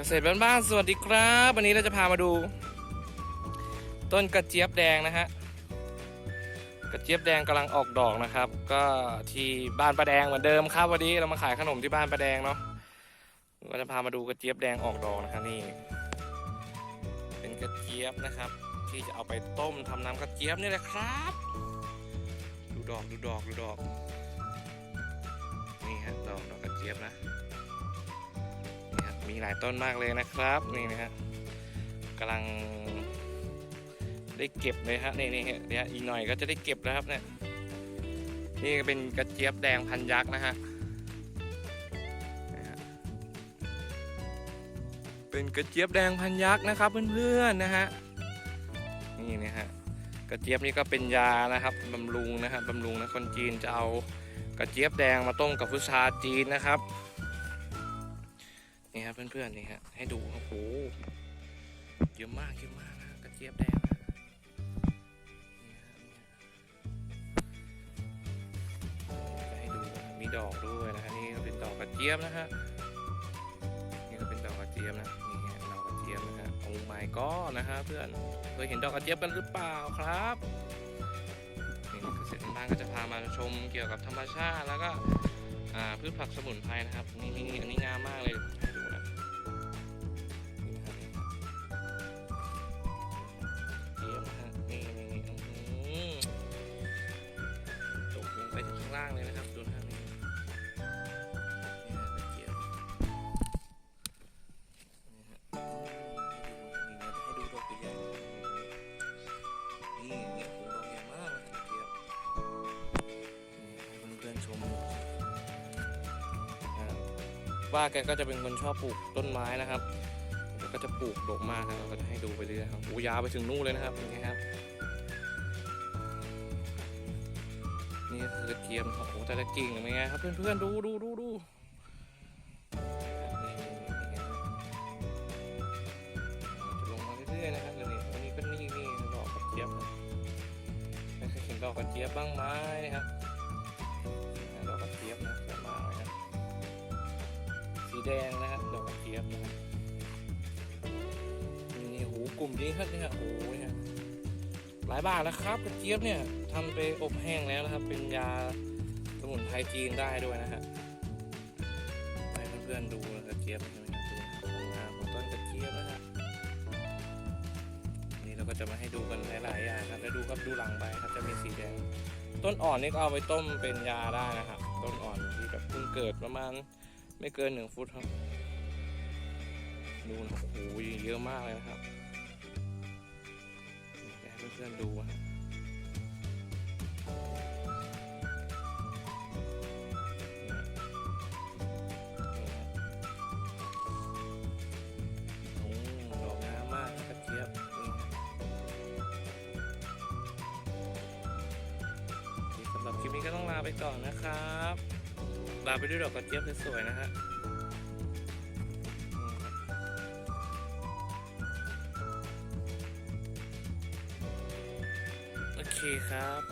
กษตรบ้านๆสวัสดีครับ วันนี้เราจะพามาดู ต้นกระเจี๊ยบแดงนะฮะกระเจี๊ยบแดงกำลังออกดอกนะครับ ก็ที่บ้านป้าแดงเหมือนเดิมครับวันนี้เรามาขายขนมที่บ้านป้าแดงเนาะก็จะพามาดูกระเจี๊ยบแดงออกดอกนะครับนี่ เป็นกระเจี๊ยบนะครับ ที่จะเอาไปต้มทำน้ำกระเจี๊ยบนี่แหละครับ ดูดอกดูดอกดูดอก หลายต้นมากเลยนะครับนี่นะฮะกำลังได้เก็บเลยฮะนี่นี่เดี๋ยวอีกหน่อยก็จะได้เก็บแล้วครับเนี่ยนี่เป็นกระเจี๊ยบแดงพันยักษ์นะฮะเป็นกระเจี๊ยบแดงพันยักษ์นะครับเพื่อนๆนะฮะนี่นะฮะกระเจี๊ยบนี่ก็เป็นยานะครับบำรุงนะครับบำรุงนะคนจีนจะเอากระเจี๊ยบแดงมาต้มกับพุทราจีนนะครับ นี่ครับเพื่อนๆนี่ฮะให้ดูโอ้โหเยอะมากเยอะมากนะกระเจี๊ยบแดงนะนี่ฮะนี่ฮะให้ดูมีดอกด้วยนะฮะนี่ก็เป็นดอกกระเจี๊ยบนะฮะนี่ก็เป็นดอกกระเจี๊ยบนะนี่ฮะดอกกระเจี๊ยบนะฮะโอ้ my god นะฮะเพื่อนเคยเห็นดอกกระเจี๊ยบกันหรือเปล่าครับนี่เกษตรบ้านก็จะพามาชมเกี่ยวกับธรรมชาติแล้วก็พืชผักสมุนไพรนะครับนี่นี่อันนี้งามมากเลย ว่าแกก็จะเป็นคนชอบปลูกต้นไม้นะครับแล้วก็จะปลูกดกมากนะครับก็จะให้ดูไปเรื่อยๆครับโอ้ยาวไปถึงนู่นเลยนะครับอย่างเงี้ยครับ นี่คือกระเทียมโอ้โหแต่ละกิ่งเป็นไงครับ เพื่อนๆดูดูดูดูจะลงมาเรื่อยๆนะครับเดี๋ยวนี้วันนี้ก็นี่นี่ดอกกระเจี๊ยบนะไม่เคยเห็นดอกกระเจี๊ยบบ้างไหมนะครับ แดงนะครับดอกกระเจี๊ยบนะครับนี่โหกลุ่มนี้ครับเนี่ยโอ้ยเนี่ยหลายบาทนะครับกระเจี๊ยบเนี่ยทำไปอบแห้งแล้วนะครับ เป็นยาสมุนไพรจีนได้ด้วยนะฮะให้เพื่อนๆดูกระเจี๊ยบใช่ไหมครับดูความงามของต้นกระเจี๊ยบนะครับอันนี่เราก็จะมาให้ดูกันหลายๆอย่างครับแล้วดูครับดูหลังใบครับจะมีสีแดงต้นอ่อนนี่ก็เอาไปต้มเป็นยาได้นะครับต้นอ่อนที่แบบเพิ่งเกิดประมาณ ไม่เกินหนึ่งฟุตครับ ดูนะโอ้โหเยอะมากเลยนะครับอยากให้เพื่อนๆดูฮะโอ้ดอกงามมากนะกระเทียบสำหรับคลิปนี้ก็ต้องลาไปก่อนนะครับ บาไปด้วยดอกกระเจี๊ยบสวยๆนะฮะโอเคครับ